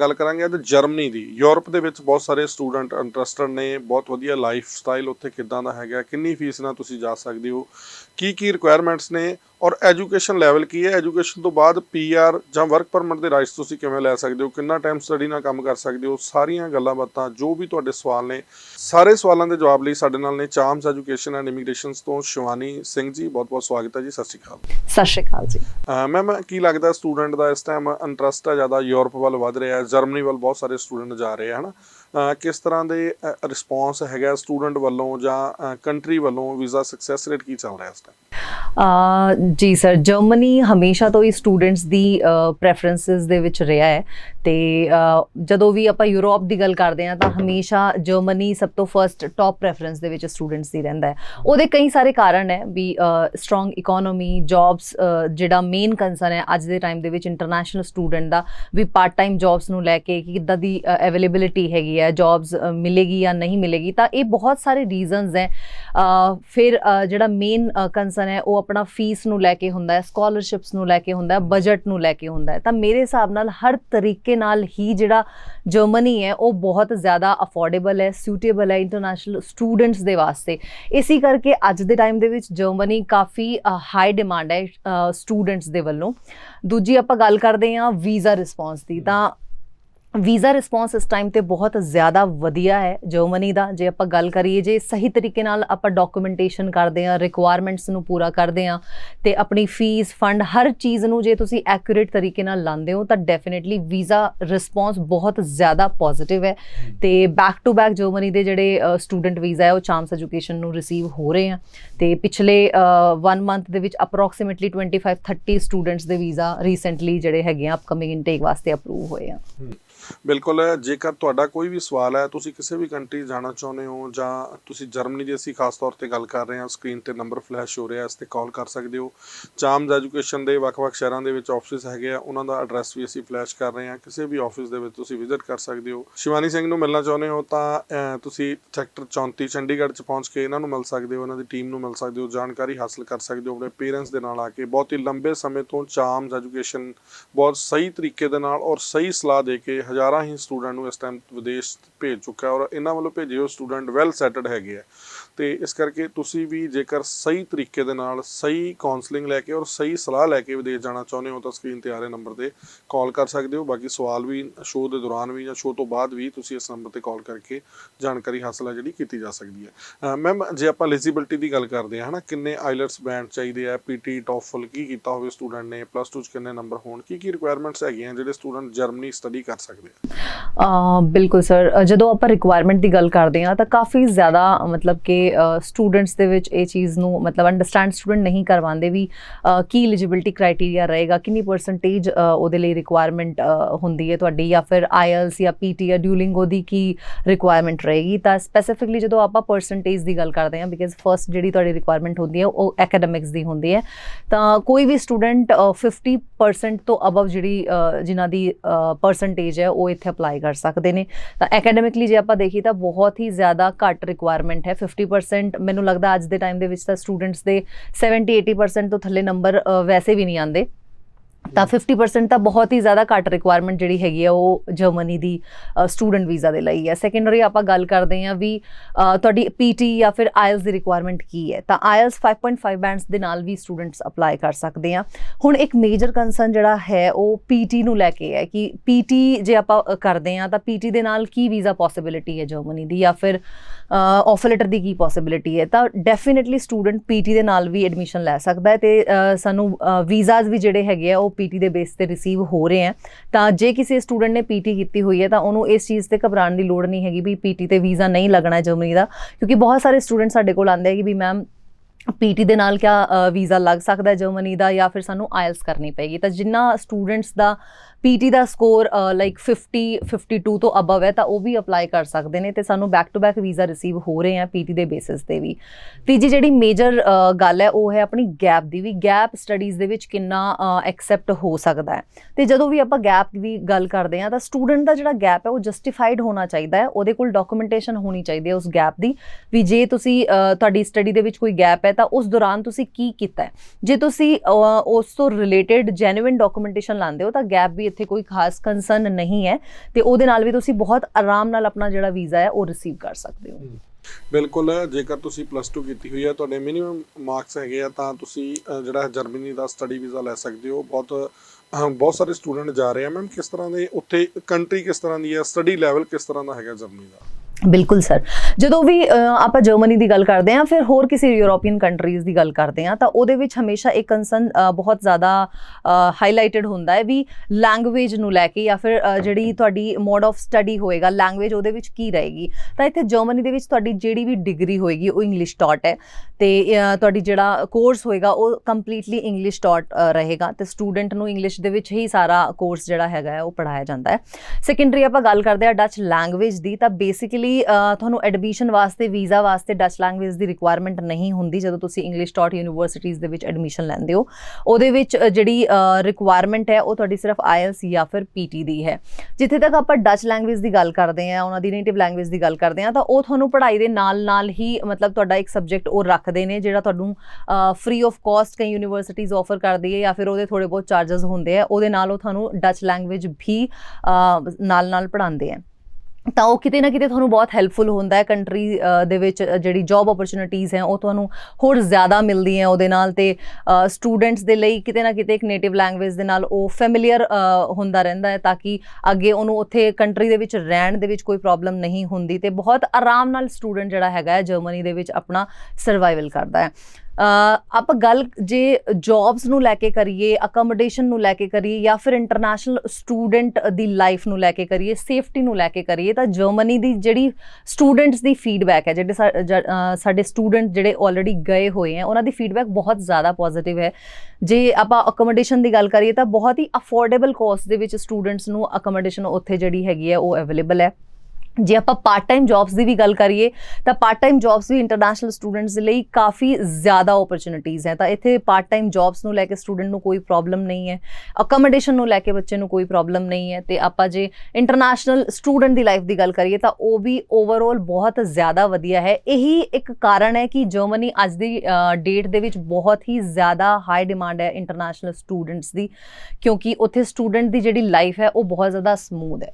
ਗੱਲ ਕਰਾਂਗੇ ਅੱਜ ਜਰਮਨੀ ਦੀ। ਯੂਰਪ ਦੇ ਵਿੱਚ ਬਹੁਤ ਸਾਰੇ ਸਟੂਡੈਂਟ ਇੰਟਰਸਟਡ ਨੇ, ਬਹੁਤ ਵਧੀਆ ਲਾਈਫ ਸਟਾਈਲ ਉੱਥੇ ਕਿੱਦਾਂ ਦਾ ਹੈਗਾ, ਕਿੰਨੀ ਫੀਸ ਨਾਲ ਤੁਸੀਂ ਜਾ ਸਕਦੇ ਹੋ ਕੀ ਕੀ ਰਿਕੁਆਇਰਮੈਂਟਸ ਨੇ ਔਰ ਐਜੂਕੇਸ਼ਨ ਲੈਵਲ ਕੀ ਹੈ? ਐਜੂਕੇਸ਼ਨ ਤੋਂ ਬਾਅਦ ਪੀਆਰ ਜਾਂ ਵਰਕ ਪਰਮਿਟ ਦੇ ਰਾਈਟਸ ਤੁਸੀਂ ਕਿਵੇਂ ਲੈ ਸਕਦੇ ਹੋ? ਕਿੰਨਾ ਟਾਈਮ ਸਟੱਡੀ ਨਾਲ ਕੰਮ ਕਰ ਸਕਦੇ ਹੋ? ਸਾਰੀਆਂ ਗੱਲਾਂ ਬਾਤਾਂ ਜੋ ਵੀ ਤੁਹਾਡੇ ਸਵਾਲ ਨੇ ਸਾਰੇ ਸਵਾਲਾਂ ਦੇ ਜਵਾਬ ਲਈ ਸਾਡੇ ਨਾਲ ਨੇ ਚਾਮਸ ਐਜੂਕੇਸ਼ਨ ਐਂਡ ਇਮੀਗ੍ਰੇਸ਼ਨਸ ਤੋਂ ਸ਼ਿਵਾਨੀ ਸਿੰਘ ਜੀ। ਬਹੁਤ ਬਹੁਤ ਸਵਾਗਤ ਹੈ ਜੀ। ਸਤਿ ਸ਼੍ਰੀ ਅਕਾਲ। ਸਤਿ ਸ਼੍ਰੀ ਅਕਾਲ ਜੀ। ਮੈਮ ਕੀ ਲੱਗਦਾ ਸਟੂਡੈਂਟ ਦਾ ਇਸ ਟਾਈਮ ਇੰਟਰਸਟ ਹੈ ਜ਼ਿਆਦਾ? ਯੂਰਪ ਵੱਲ ਵੱਧ ਰਿਹਾ ਹੈ ਜਰਮਨੀ ਵੱਲ ਬਹੁਤ ਸਾਰੇ ਸਟੂਡੈਂਟ ਜਾ ਰਹੇ ਹਨਾ? ਕਿਸ ਤਰ੍ਹਾਂ ਦੇ ਰਿਸਪੌਂਸ ਹੈਗਾ ਸਟੂਡੈਂਟ ਵੱਲੋਂ ਜਾਂ ਕੰਟਰੀ ਵੱਲੋਂ ਵੀਜ਼ਾ ਸਕਸੈਸ ਰੇਟ ਕੀ ਚੱਲ ਰਿਹਾ ਇਸ ਟਾਈਮ ਜੀ ਸਰ ਜਰਮਨੀ ਹਮੇਸ਼ਾ ਤੋਂ ਹੀ ਸਟੂਡੈਂਟਸ ਦੀ ਪ੍ਰੈਫਰੈਂਸਸ ਦੇ ਵਿੱਚ ਰਿਹਾ ਹੈ ਤੇ ਜਦੋਂ ਵੀ ਆਪਾਂ ਯੂਰਪ ਦੀ ਗੱਲ ਕਰਦੇ ਹਾਂ ਤਾਂ ਹਮੇਸ਼ਾ ਜਰਮਨੀ ਸਭ ਤੋਂ ਫਰਸਟ ਟਾਪ ਪ੍ਰੈਫਰੈਂਸ ਦੇ ਵਿੱਚ ਸਟੂਡੈਂਟਸ ਦੀ ਰਹਿੰਦਾ ਹੈ। ਉਹਦੇ ਕਈ ਸਾਰੇ ਕਾਰਨ ਹੈ ਵੀ ਸਟਰੋਂਗ ਇਕਨੋਮੀ ਜੌਬਸ ਜਿਹੜਾ ਮੇਨ ਕੰਸਰਨ ਹੈ ਅੱਜ ਦੇ ਟਾਈਮ ਦੇ ਵਿੱਚ ਇੰਟਰਨੈਸ਼ਨਲ ਸਟੂਡੈਂਟ ਦਾ ਵੀ ਪਾਰਟ ਟਾਈਮ ਜੌਬਸ ਨੂੰ ਲੈ ਕੇ ਕਿ ਕਿੱਦਾਂ ਦੀ ਅਵੇਲੇਬਿਲਿਟੀ ਹੈਗੀ ਹੈ ਜੌਬਸ ਮਿਲੇਗੀ ਜਾਂ ਨਹੀਂ ਮਿਲੇਗੀ ਤਾਂ ਇਹ ਬਹੁਤ ਸਾਰੇ ਰੀਜ਼ਨਸ ਹੈ। ਫਿਰ ਜਿਹੜਾ ਮੇਨ ਕੰਸਰਨ ਹੈ ਉਹ ਆਪਣਾ ਫੀਸ ਨੂੰ ਲੈ ਕੇ ਹੁੰਦਾ ਹੈ ਸਕਾਲਰਸ਼ਿਪਸ ਨੂੰ ਲੈ ਕੇ ਹੁੰਦਾ ਹੈ ਬਜਟ ਨੂੰ ਲੈ ਕੇ ਹੁੰਦਾ ਹੈ, ਤਾਂ ਮੇਰੇ ਹਿਸਾਬ ਨਾਲ ਹਰ ਤਰੀਕੇ ਨਾਲ ਹੀ ਜਿਹੜਾ ਜਰਮਨੀ ਹੈ, ਉਹ ਬਹੁਤ ਜ਼ਿਆਦਾ ਅਫੋਰਡੇਬਲ ਹੈ ਸੂਟੇਬਲ ਹੈ ਇੰਟਰਨੈਸ਼ਨਲ ਸਟੂਡੈਂਟਸ ਦੇ ਵਾਸਤੇ। ਇਸੇ ਕਰਕੇ ਅੱਜ ਦੇ ਟਾਈਮ ਦੇ ਵਿੱਚ ਜਰਮਨੀ ਕਾਫੀ ਹਾਈ ਡਿਮਾਂਡ ਹੈ ਸਟੂਡੈਂਟਸ ਦੇ ਵੱਲੋਂ। ਦੂਜੀ ਆਪਾਂ ਗੱਲ ਕਰਦੇ ਹਾਂ ਵੀਜ਼ਾ ਰਿਸਪੌਂਸ ਦੀ, ਤਾਂ ਵੀਜ਼ਾ ਰਿਸਪੌਂਸ ਇਸ ਟਾਈਮ ਤੇ ਬਹੁਤ ਜ਼ਿਆਦਾ ਵਧੀਆ ਹੈ ਜਰਮਨੀ ਦਾ। ਜੇ ਆਪਾਂ ਗੱਲ ਕਰੀਏ, ਜੇ ਸਹੀ ਤਰੀਕੇ ਨਾਲ ਆਪਾਂ ਡਾਕੂਮੈਂਟੇਸ਼ਨ ਕਰਦੇ ਆ ਰਿਕੁਆਇਰਮੈਂਟਸ ਨੂੰ ਪੂਰਾ ਕਰਦੇ ਆ ਤੇ ਆਪਣੀ ਫੀਸ ਫੰਡ ਹਰ ਚੀਜ਼ ਨੂੰ ਜੇ ਤੁਸੀਂ ਐਕੂਰੇਟ ਤਰੀਕੇ ਨਾਲ ਲਾਉਂਦੇ ਹੋ, ਤਾਂ ਡੈਫੀਨਿਟਲੀ ਵੀਜ਼ਾ ਰਿਸਪੌਂਸ ਬਹੁਤ ਜ਼ਿਆਦਾ ਪੋਜ਼ਿਟਿਵ ਹੈ। ਤੇ ਬੈਕ ਟੂ ਬੈਕ ਜਰਮਨੀ ਦੇ ਜਿਹੜੇ ਸਟੂਡੈਂਟ ਵੀਜ਼ਾ ਹੈ, ਉਹ ਚਾਂਸ ਐਜੂਕੇਸ਼ਨ ਨੂੰ ਰਿਸੀਵ ਹੋ ਰਹੇ ਆ। ਤੇ ਪਿਛਲੇ 1 ਮੰਥ ਦੇ ਵਿੱਚ ਅਪਰੋਕਸੀਮੇਟਲੀ 25 30 ਸਟੂਡੈਂਟਸ ਦੇ ਵੀਜ਼ਾ ਰੀਸੈਂਟਲੀ ਜਿਹੜੇ ਹੈਗੇ ਆ ਅਪਕਮਿੰਗ ਇਨਟੇਕ ਵਾਸਤੇ ਅਪਰੂਵ ਹੋਏ ਆ। ਬਿਲਕੁਲ, ਜੇਕਰ ਤੁਹਾਡਾ ਕੋਈ ਵੀ ਸਵਾਲ ਹੈ, ਤੁਸੀਂ ਕਿਸੇ ਵੀ ਕੰਟਰੀ ਜਾਣਾ ਚਾਹੁੰਦੇ ਹੋ ਜਾਂ ਤੁਸੀਂ ਜਰਮਨੀ ਦੀ ਅਸੀਂ ਖਾਸ ਤੌਰ ਤੇ ਗੱਲ ਕਰ ਰਹੇ ਹਾਂ ਸਕਰੀਨ ਤੇ ਨੰਬਰ ਫਲੈਸ਼ ਹੋ ਰਿਹਾ, ਇਸ ਤੇ ਕਾਲ ਕਰ ਸਕਦੇ ਹੋ। ਚਾਮਜ਼ ਐਜੂਕੇਸ਼ਨ ਦੇ ਵੱਖ-ਵੱਖ ਸ਼ਹਿਰਾਂ ਦੇ ਵਿੱਚ ਆਫਿਸ ਹੈਗੇ ਆ, ਉਹਨਾਂ ਦਾ ਐਡਰੈਸ ਵੀ ਅਸੀਂ ਫਲੈਸ਼ ਕਰ ਰਹੇ ਹਾਂ, ਕਿਸੇ ਵੀ ਆਫਿਸ ਦੇ ਵਿੱਚ ਤੁਸੀਂ ਵਿਜ਼ਿਟ ਕਰ ਸਕਦੇ ਹੋ। ਸ਼ਿਵਾਨੀ ਸਿੰਘ ਨੂੰ ਮਿਲਣਾ ਚਾਹੁੰਦੇ ਹੋ ਤਾਂ ਤੁਸੀਂ ਸੈਕਟਰ 34 ਚੰਡੀਗੜ੍ਹ ਚ ਪਹੁੰਚ ਕੇ ਇਹਨਾਂ ਨੂੰ ਮਿਲ ਸਕਦੇ ਹੋ, ਇਹਨਾਂ ਦੀ ਟੀਮ ਨੂੰ ਮਿਲ ਸਕਦੇ ਹੋ, ਜਾਣਕਾਰੀ ਹਾਸਲ ਕਰ ਸਕਦੇ ਹੋ, ਆਪਣੇ ਪੇਰੈਂਟਸ ਦੇ ਨਾਲ ਆ ਕੇ। ਬਹੁਤ ਹੀ ਲੰਬੇ ਸਮੇਂ ਤੋਂ ਚਾਮਜ਼ ਐਜੂਕੇਸ਼ਨ ਬਹੁਤ ਸਹੀ ਤਰੀਕੇ ਦੇ ਨਾਲ ਔਰ ਸਹੀ ਸਲਾਹ ਦੇ ਕੇ ਹਜ਼ਾਰਾਂ ਹੀ ਸਟੂਡੈਂਟ ਨੂੰ ਇਸ ਟਾਈਮ ਵਿਦੇਸ਼ ਭੇਜ ਚੁੱਕਾ ਔਰ ਇਹਨਾਂ ਵੱਲੋਂ ਭੇਜੇ ਹੋਏ ਸਟੂਡੈਂਟ ਵੈਲ ਸੈਟਲਡ ਹੈਗੇ ਆ। ਤੇ ਇਸ ਕਰਕੇ ਤੁਸੀਂ ਵੀ ਜੇਕਰ ਸਹੀ ਤਰੀਕੇ ਦੇ ਨਾਲ ਸਹੀ ਕਾਉਂਸਲਿੰਗ ਲੈ ਕੇ ਔਰ ਸਹੀ ਸਲਾਹ ਲੈ ਕੇ ਵਿਦੇਸ਼ ਜਾਣਾ ਚਾਹੁੰਦੇ ਹੋ ਤਾਂ ਸਕਰੀਨ ਤੇ ਆ ਰਹੇ ਨੰਬਰ ਤੇ ਕਾਲ ਕਰ ਸਕਦੇ ਹੋ। ਬਾਕੀ ਸਵਾਲ ਵੀ ਸ਼ੋਅ ਦੇ ਦੌਰਾਨ ਵੀ ਜਾਂ ਸ਼ੋਅ ਤੋਂ ਬਾਅਦ ਵੀ ਤੁਸੀਂ ਇਸ ਨੰਬਰ ਤੇ ਕਾਲ ਕਰਕੇ ਜਾਣਕਾਰੀ ਹਾਸਲ ਹੈ ਜਿਹੜੀ ਕੀਤੀ ਜਾ ਸਕਦੀ ਹੈ। ਮੈਮ ਜੇ ਆਪਾਂ ਐਲੀਜੀਬਿਲਟੀ ਦੀ ਗੱਲ ਕਰਦੇ ਹਾਂ, ਹਨਾ, ਕਿੰਨੇ ਆਈਲਟਸ ਬੈਂਡ ਚਾਹੀਦੇ ਆ ਪੀਟੀ ਟੋਫਲ ਕੀ ਕੀਤਾ ਹੋਵੇ ਸਟੂਡੈਂਟ ਨੇ ਪਲੱਸ 2 ਚ ਕਿੰਨੇ ਨੰਬਰ ਹੋਣ, ਕੀ ਕੀ ਰਿਕੁਆਇਰਮੈਂਟਸ ਹੈਗੀਆਂ ਜਿਹੜੇ ਸਟੂਡੈਂਟ ਜਰਮਨੀ ਸਟੱਡੀ ਕਰ ਸਕਦੇ ਆ? ਬਿਲਕੁਲ ਸਰ ਜਦੋਂ ਆਪਾਂ ਰਿਕੁਆਇਰਮੈਂਟ ਦੀ ਗੱਲ ਕਰਦੇ ਹਾਂ ਤਾਂ ਕਾਫੀ ਜ਼ਿਆਦਾ ਮਤਲਬ ਕਿ ਸਟੂਡੈਂਟਸ ਦੇ ਵਿੱਚ ਇਹ ਚੀਜ਼ ਨੂੰ ਮਤਲਬ ਅੰਡਰਸਟੈਂਡ ਸਟੂਡੈਂਟ ਨਹੀਂ ਕਰਵਾਉਂਦੇ ਵੀ ਕੀ ਐਲੀਜੀਬਿਲਟੀ ਕ੍ਰਾਈਟੇਰੀਆ ਰਹੇਗਾ ਕਿੰਨੀ ਪਰਸੈਂਟੇਜ ਉਹਦੇ ਲਈ ਰਿਕੁਆਇਰਮੈਂਟ ਹੁੰਦੀ ਹੈ ਤੁਹਾਡੀ ਜਾਂ ਫਿਰ ਆਈਐਲਸ ਜਾਂ ਪੀਟੀ ਜਾਂ ਡਿਊਲਿੰਗੋ ਦੀ ਕੀ ਰਿਕੁਆਇਰਮੈਂਟ ਰਹੇਗੀ। ਤਾਂ ਸਪੈਸੀਫਿਕਲੀ ਜਦੋਂ ਆਪਾਂ ਪਰਸੈਂਟੇਜ ਦੀ ਗੱਲ ਕਰਦੇ ਹਾਂ ਬਿਕਾਜ਼ ਫਰਸਟ ਜਿਹੜੀ ਤੁਹਾਡੀ ਰਿਕੁਆਇਰਮੈਂਟ ਹੁੰਦੀ ਹੈ ਉਹ ਐਕੈਡੈਮਿਕਸ ਦੀ ਹੁੰਦੀ ਹੈ। ਤਾਂ ਕੋਈ ਵੀ ਸਟੂਡੈਂਟ 50% ਤੋਂ ਅਬਵ ਜਿਹੜੀ ਅਹ, ਜਿਨ੍ਹਾਂ ਦੀ ਪਰਸੈਂਟੇਜ ਹੈ ਉਹ ਇੱਥੇ ਅਪਲਾਈ ਕਰ ਸਕਦੇ ਨੇ। ਤਾਂ ਐਕੈਡੈਮਿਕਲੀ ਜੇ ਆਪਾਂ ਦੇਖੀਏ ਤਾਂ ਬਹੁਤ ਹੀ ਜ਼ਿਆਦਾ ਘੱਟ ਰਿਕੁਆਇਰਮੈਂਟ ਹੈ 50% ਮੈਨੂੰ ਲੱਗਦਾ ਅੱਜ ਦੇ ਟਾਈਮ ਦੇ ਵਿੱਚ ਤਾਂ ਸਟੂਡੈਂਟਸ ਦੇ 70 80% ਤੋਂ ਥੱਲੇ ਨੰਬਰ ਵੈਸੇ ਵੀ ਨਹੀਂ ਆਉਂਦੇ। ਤਾਂ 50% ਤਾਂ ਬਹੁਤ ਹੀ ਜ਼ਿਆਦਾ ਘੱਟ ਰਿਕੁਆਇਰਮੈਂਟ ਜਿਹੜੀ ਹੈਗੀ ਆ ਉਹ ਜਰਮਨੀ ਦੀ ਸਟੂਡੈਂਟ ਵੀਜ਼ਾ ਦੇ ਲਈ ਹੈ। ਸੈਕੰਡਰੀ ਆਪਾਂ ਗੱਲ ਕਰਦੇ ਹਾਂ ਵੀ ਅ, ਤੁਹਾਡੀ ਪੀਟੀ ਜਾਂ ਫਿਰ ਆਇਲਸ ਦੀ ਰਿਕੁਆਇਰਮੈਂਟ ਕੀ ਹੈ? ਤਾਂ ਆਇਲਸ 5.5 ਬੈਂਡਸ ਦੇ ਨਾਲ ਵੀ ਸਟੂਡੈਂਟਸ ਅਪਲਾਈ ਕਰ ਸਕਦੇ ਆ ਹੁਣ ਇੱਕ ਮੇਜਰ ਕੰਸਰਨ ਜਿਹੜਾ ਹੈ ਉਹ ਪੀਟੀ ਨੂੰ ਲੈ ਕੇ ਹੈ ਕਿ ਪੀਟੀ ਜੇ ਆਪਾਂ ਕਰਦੇ ਆ ਤਾਂ ਪੀਟੀ ਦੇ ਨਾਲ ਕੀ ਵੀਜ਼ਾ ਪੋਸਿਬਿਲਿਟੀ ਹੈ ਜਰਮਨੀ ਦੀ ਜਾਂ ਫਿਰ ਆਫਰ ਲੈਟਰ ਦੀ ਕੀ ਪੋਸਿਬਿਲਿਟੀ ਹੈ? ਤਾਂ ਡੈਫੀਨਿਟਲੀ ਸਟੂਡੈਂਟ ਪੀਟੀ ਦੇ ਨਾਲ ਵੀ ਐਡਮਿਸ਼ਨ ਲੈ ਸਕਦਾ ਹੈ ਤੇ ਸਾਨੂੰ ਵੀਜ਼ਾਸ ਵੀ ਜਿਹੜੇ ਹੈਗੇ ਆ ਉਹ ਪੀਟੀ ਦੇ ਬੇਸ ਤੇ ਰਿਸੀਵ ਹੋ ਰਹੇ ਆ, ਤਾਂ ਜੇ ਕਿਸੇ ਸਟੂਡੈਂਟ ਨੇ ਪੀਟੀ ਕੀਤੀ ਹੋਈ ਹੈ ਤਾਂ ਉਹਨੂੰ ਇਸ ਚੀਜ਼ ਤੇ ਘਬਰਾਉਣ ਦੀ ਲੋੜ ਨਹੀਂ ਹੈਗੀ ਵੀ ਪੀਟੀ ਤੇ ਵੀਜ਼ਾ ਨਹੀਂ ਲੱਗਣਾ ਹੈ ਜਰਮਨੀ ਦਾ, ਕਿਉਂਕਿ ਬਹੁਤ ਸਾਰੇ ਸਟੂਡੈਂਟ ਸਾਡੇ ਕੋਲ ਆਉਂਦੇ ਆ ਕਿ ਵੀ ਮੈਮ ਪੀਟੀ ਦੇ ਨਾਲ ਕਿਆ ਵੀਜ਼ਾ ਲੱਗ ਸਕਦਾ ਜਰਮਨੀ ਦਾ ਜਾਂ ਫਿਰ ਸਾਨੂੰ ਆਇਲਸ ਕਰਨੀ ਪਏਗੀ? ਤਾਂ ਜਿੰਨਾ ਸਟੂਡੈਂਟਸ ਦਾ ਪੀਟੀ ਦਾ ਸਕੋਰ ਲਾਈਕ 50 52 ਤੋਂ ਅਬਵ ਹੈ, ਤਾਂ ਉਹ ਵੀ ਅਪਲਾਈ ਕਰ ਸਕਦੇ ਨੇ ਤੇ ਸਾਨੂੰ back to back visa receive ਹੋ ਰਹੇ ਆ ਪੀਟੀ ਦੇ ਬੇਸਿਸ ਤੇ ਵੀ। ਤੀਜੀ ਜਿਹੜੀ ਮੇਜਰ ਗੱਲ ਹੈ, ਉਹ ਹੈ ਆਪਣੀ ਗੈਪ ਦੀ ਵੀ। ਗੈਪ ਸਟੱਡੀਜ਼ ਦੇ ਵਿੱਚ ਕਿੰਨਾ ਐਕਸੈਪਟ ਹੋ ਸਕਦਾ ਹੈ। ਤੇ ਜਦੋਂ ਵੀ ਆਪਾਂ ਗੈਪ ਦੀ ਗੱਲ ਕਰਦੇ ਆ ਤਾਂ ਸਟੂਡੈਂਟ ਦਾ ਜਿਹੜਾ ਗੈਪ ਹੈ, ਉਹ ਜਸਟੀਫਾਈਡ ਹੋਣਾ ਚਾਹੀਦਾ ਹੈ। ਉਹਦੇ ਕੋਲ ਡਾਕੂਮੈਂਟੇਸ਼ਨ ਹੋਣੀ ਚਾਹੀਦੀ ਹੈ ਉਸ ਗੈਪ ਦੀ। ਵੀ ਜੇ ਤੁਸੀਂ ਤੁਹਾਡੀ ਸਟੱਡੀ ਦੇ ਵਿੱਚ ਕੋਈ ਗੈਪ ਹੈ ਤਾਂ ਉਸ ਦੌਰਾਨ ਤੁਸੀਂ ਕੀ ਕੀਤਾ ਜੇ ਤੁਸੀਂ ਉਸ ਤੋਂ ਰਿਲੇਟਡ ਜੈਨੂਇਨ ਡਾਕੂਮੈਂਟੇਸ਼ਨ ਲਾਉਂਦੇ ਹੋ ਤਾਂ ਗੈਪ ਵੀ ਇੱਥੇ ਕੋਈ ਖਾਸ ਕੰਸਰਨ ਨਹੀਂ ਹੈ ਤੇ ਉਹਦੇ ਨਾਲ ਵੀ ਤੁਸੀਂ ਬਹੁਤ ਆਰਾਮ ਨਾਲ ਆਪਣਾ ਜਿਹੜਾ ਵੀਜ਼ਾ ਹੈ ਉਹ ਰਿਸੀਵ ਕਰ ਸਕਦੇ ਹੋ। ਬਿਲਕੁਲ, ਜੇਕਰ ਤੁਸੀਂ ਪਲੱਸ 2 ਕੀਤੀ ਹੋਈ ਹੈ, ਤੁਹਾਡੇ ਮਿਨੀਮਮ ਮਾਰਕਸ ਹੈਗੇ ਆ ਤਾਂ ਤੁਸੀਂ ਜਿਹੜਾ ਜਰਮਨੀ ਦਾ ਸਟੱਡੀ ਵੀਜ਼ਾ ਲੈ ਸਕਦੇ ਹੋ। ਬਹੁਤ ਬਹੁਤ ਸਾਰੇ ਸਟੂਡੈਂਟ ਜਾ ਰਹੇ ਆ। ਮੈਮ ਕਿਸ ਤਰ੍ਹਾਂ ਦੇ ਉੱਥੇ ਕੰਟਰੀ ਕਿਸ ਤਰ੍ਹਾਂ ਦੀ ਹੈ? ਸਟੱਡੀ ਲੈਵਲ ਕਿਸ ਤਰ੍ਹਾਂ ਦਾ ਹੈਗਾ ਜਰਮਨੀ ਦਾ? ਬਿਲਕੁਲ ਸਰ। ਜਦੋਂ ਵੀ ਆਪਾਂ ਜਰਮਨੀ ਦੀ ਗੱਲ ਕਰਦੇ ਹਾਂ, ਫਿਰ ਹੋਰ ਕਿਸੇ ਯੂਰੋਪੀਅਨ ਕੰਟਰੀਜ਼ ਦੀ ਗੱਲ ਕਰਦੇ ਹਾਂ, ਤਾਂ ਉਹਦੇ ਵਿੱਚ ਹਮੇਸ਼ਾ ਇੱਕ ਕੰਸਰਨ ਬਹੁਤ ਜ਼ਿਆਦਾ ਹਾਈਲਾਈਟਡ ਹੁੰਦਾ ਹੈ ਵੀ ਲੈਂਗੁਏਜ ਨੂੰ ਲੈ ਕੇ ਜਾਂ ਫਿਰ ਜਿਹੜੀ ਤੁਹਾਡੀ ਮੋਡ ਆਫ ਸਟੱਡੀ ਹੋਏਗਾ ਲੈਂਗੁਏਜ ਉਹਦੇ ਵਿੱਚ ਕੀ ਰਹੇਗੀ। ਤਾਂ ਇੱਥੇ ਜਰਮਨੀ ਦੇ ਵਿੱਚ ਤੁਹਾਡੀ ਜਿਹੜੀ ਵੀ ਡਿਗਰੀ ਹੋਏਗੀ, ਉਹ ਇੰਗਲਿਸ਼ ਟੌਟ ਹੈ। ਤੇ ਤੁਹਾਡੀ ਜਿਹੜਾ ਕੋਰਸ ਹੋਏਗਾ, ਉਹ ਕੰਪਲੀਟਲੀ ਇੰਗਲਿਸ਼ ਟੌਟ ਰਹੇਗਾ। ਤੇ ਸਟੂਡੈਂਟ ਨੂੰ ਇੰਗਲਿਸ਼ ਦੇ ਵਿੱਚ ਹੀ ਸਾਰਾ ਕੋਰਸ ਜਿਹੜਾ ਹੈਗਾ ਹੈ, ਉਹ ਪੜਾਇਆ ਜਾਂਦਾ ਹੈ। ਸੈਕੰਡਰੀ ਆਪਾਂ ਗੱਲ ਕਰਦੇ ਆ ਡੱਚ ਲੈਂਗੁਏਜ ਦੀ, ਤਾਂ ਬੇਸਿਕਲੀ ਤੁਹਾਨੂੰ ਐਡਮਿਸ਼ਨ ਵਾਸਤੇ ਵੀਜ਼ਾ ਵਾਸਤੇ ਡੱਚ ਲੈਂਗੁਏਜ ਦੀ ਰਿਕੁਆਇਰਮੈਂਟ ਨਹੀਂ ਹੁੰਦੀ, ਜਦੋਂ ਤੁਸੀਂ ਇੰਗਲਿਸ਼ ਟੌਟ ਯੂਨੀਵਰਸਿਟੀਜ਼ ਦੇ ਵਿੱਚ ਐਡਮਿਸ਼ਨ ਲੈਂਦੇ ਹੋ। ਉਹਦੇ ਵਿੱਚ ਜਿਹੜੀ ਰਿਕੁਆਇਰਮੈਂਟ ਹੈ, ਉਹ ਤੁਹਾਡੀ ਸਿਰਫ ਆਇਲਸ ਜਾਂ ਫਿਰ ਪੀਟੀ ਦੀ ਹੈ। ਜਿੱਥੇ ਤੱਕ ਆਪਾਂ ਡੱਚ ਲੈਂਗੁਏਜ ਦੀ ਗੱਲ ਕਰਦੇ ਆ ਉਹਨਾਂ ਦੀ ਨੇਟਿਵ ਲੈਂਗੁਏਜ ਦੀ ਗੱਲ ਕਰਦੇ ਆ ਤਾਂ ਉਹ ਤੁਹਾਨੂੰ ਪੜ੍ਹਾਈ ਦੇ ਨਾਲ ਨਾਲ ਹੀ, ਮਤਲਬ ਤੁਹਾਡਾ ਇੱਕ ਸਬਜੈਕਟ ਉਹ ਰੱਖਦੇ ਨੇ, ਜਿਹੜਾ ਤੁਹਾਨੂੰ ਫ੍ਰੀ ਆਫ ਕਾਸਟ ਕਈ ਯੂਨੀਵਰਸਿਟੀਜ਼ ਆਫਰ ਕਰਦੀ ਹੈ ਜਾਂ ਫਿਰ ਉਹਦੇ ਥੋੜੇ ਬਹੁਤ ਚਾਰजेस ਹੁੰਦੇ ਆ, ਉਹਦੇ ਨਾਲ ਉਹ ਤੁਹਾਨੂੰ ਡੱਚ ਲੈਂਗੁਏਜ ਵੀ ਨਾਲ ਨਾਲ ਪੜ੍ਹਾਉਂਦੇ ਆ। ਤਾਂ ਉਹ ਕਿਤੇ ਨਾ ਕਿਤੇ ਤੁਹਾਨੂੰ ਬਹੁਤ ਹੈਲਪਫੁਲ ਹੁੰਦਾ ਹੈ ਕੰਟਰੀ ਦੇ ਵਿੱਚ ਜਿਹੜੀ ਜੌਬ ਓਪਰਚੁਨਿਟੀਜ਼ ਹੈ, ਉਹ ਤੁਹਾਨੂੰ ਹੋਰ ਜ਼ਿਆਦਾ ਮਿਲਦੀ ਹੈ ਉਹਦੇ ਨਾਲ ਤੇ ਸਟੂਡੈਂਟਸ ਦੇ ਲਈ ਕਿਤੇ ਨਾ ਕਿਤੇ ਇੱਕ ਨੇਟਿਵ ਲੈਂਗੁਏਜ ਦੇ ਨਾਲ ਉਹ ਫੈਮਿਲੀਅਰ ਹੁੰਦਾ ਰਹਿੰਦਾ ਹੈ ਤਾਂ ਕਿ ਅੱਗੇ ਉਹਨੂੰ ਉੱਥੇ ਕੰਟਰੀ ਦੇ ਵਿੱਚ ਰਹਿਣ ਦੇ ਵਿੱਚ ਕੋਈ ਪ੍ਰੋਬਲਮ ਨਹੀਂ ਹੁੰਦੀ ਤੇ ਬਹੁਤ ਆਰਾਮ ਨਾਲ ਸਟੂਡੈਂਟ ਜਿਹੜਾ ਹੈਗਾ ਹੈ ਜਰਮਨੀ ਦੇ ਵਿੱਚ ਆਪਣਾ ਸਰਵਾਈਵਲ ਕਰਦਾ ਹੈ। ਆਪਾਂ ਗੱਲ ਜੇ ਜੌਬਸ ਨੂੰ ਲੈ ਕੇ ਕਰੀਏ ਅਕਮੋਡੇਸ਼ਨ ਨੂੰ ਲੈ ਕੇ ਕਰੀਏ ਜਾਂ ਫਿਰ ਇੰਟਰਨੈਸ਼ਨਲ ਸਟੂਡੈਂਟ ਦੀ ਲਾਈਫ ਨੂੰ ਲੈ ਕੇ ਕਰੀਏ ਸੇਫਟੀ ਨੂੰ ਲੈ ਕੇ ਕਰੀਏ, ਤਾਂ ਜਰਮਨੀ ਦੀ ਜਿਹੜੀ ਸਟੂਡੈਂਟਸ ਦੀ ਫੀਡਬੈਕ ਹੈ, ਜਿਹੜੇ ਸਾ- ਜ- ਸਾਡੇ ਸਟੂਡੈਂਟ ਜਿਹੜੇ ਆਲਰੇਡੀ ਗਏ ਹੋਏ ਹੈ, ਉਹਨਾਂ ਦੀ ਫੀਡਬੈਕ ਬਹੁਤ ਜ਼ਿਆਦਾ ਪੋਜ਼ਿਟਿਵ ਹੈ। ਜੇ ਆਪਾਂ ਅਕਮੋਡੇਸ਼ਨ ਦੀ ਗੱਲ ਕਰੀਏ, ਤਾਂ ਬਹੁਤ ਹੀ ਅਫੋਰਡੇਬਲ ਕੋਸਟ ਦੇ ਵਿੱਚ ਸਟੂਡੈਂਟਸ ਨੂੰ ਅਕਮੋਡੇਸ਼ਨ ਉੱਥੇ ਜਿਹੜੀ ਹੈਗੀ ਹੈ, ਉਹ ਅਵੇਲੇਬਲ ਹੈ। ਜੇ ਆਪਾਂ ਪਾਰਟ ਟਾਈਮ ਜੌਬਸ ਦੀ ਵੀ ਗੱਲ ਕਰੀਏ, ਤਾਂ ਪਾਰਟ ਟਾਈਮ ਜੌਬਸ ਵੀ ਇੰਟਰਨੈਸ਼ਨਲ ਸਟੂਡੈਂਟਸ ਦੇ ਲਈ ਕਾਫੀ ਜ਼ਿਆਦਾ ਓਪਰਚੁਨਿਟੀਜ਼ ਹੈ। ਤਾਂ ਇੱਥੇ ਪਾਰਟ ਟਾਈਮ ਜੌਬਸ ਨੂੰ ਲੈ ਕੇ ਸਟੂਡੈਂਟ ਨੂੰ ਕੋਈ ਪ੍ਰੋਬਲਮ ਨਹੀਂ ਹੈ। ਅਕਮੋਡੇਸ਼ਨ ਨੂੰ ਲੈ ਕੇ ਬੱਚੇ ਨੂੰ ਕੋਈ ਪ੍ਰੋਬਲਮ ਨਹੀਂ ਹੈ। ਤੇ ਆਪਾਂ ਜੇ ਇੰਟਰਨੈਸ਼ਨਲ ਸਟੂਡੈਂਟ ਦੀ ਲਾਈਫ ਦੀ ਗੱਲ ਕਰੀਏ, ਤਾਂ ਉਹ ਵੀ ਓਵਰਆਲ ਬਹੁਤ ਜ਼ਿਆਦਾ ਵਧੀਆ ਹੈ। ਇਹੀ ਇੱਕ ਕਾਰਨ ਹੈ ਕਿ ਜਰਮਨੀ ਅੱਜ ਦੀ ਡੇਟ ਦੇ ਵਿੱਚ ਬਹੁਤ ਹੀ ਜ਼ਿਆਦਾ ਹਾਈ ਡਿਮਾਂਡ ਹੈ ਇੰਟਰਨੈਸ਼ਨਲ ਸਟੂਡੈਂਟਸ ਦੀ, ਕਿਉਂਕਿ ਉੱਥੇ ਸਟੂਡੈਂਟ ਦੀ ਜਿਹੜੀ ਲਾਈਫ ਹੈ, ਉਹ ਬਹੁਤ ਜ਼ਿਆਦਾ ਸਮੂਥ ਹੈ।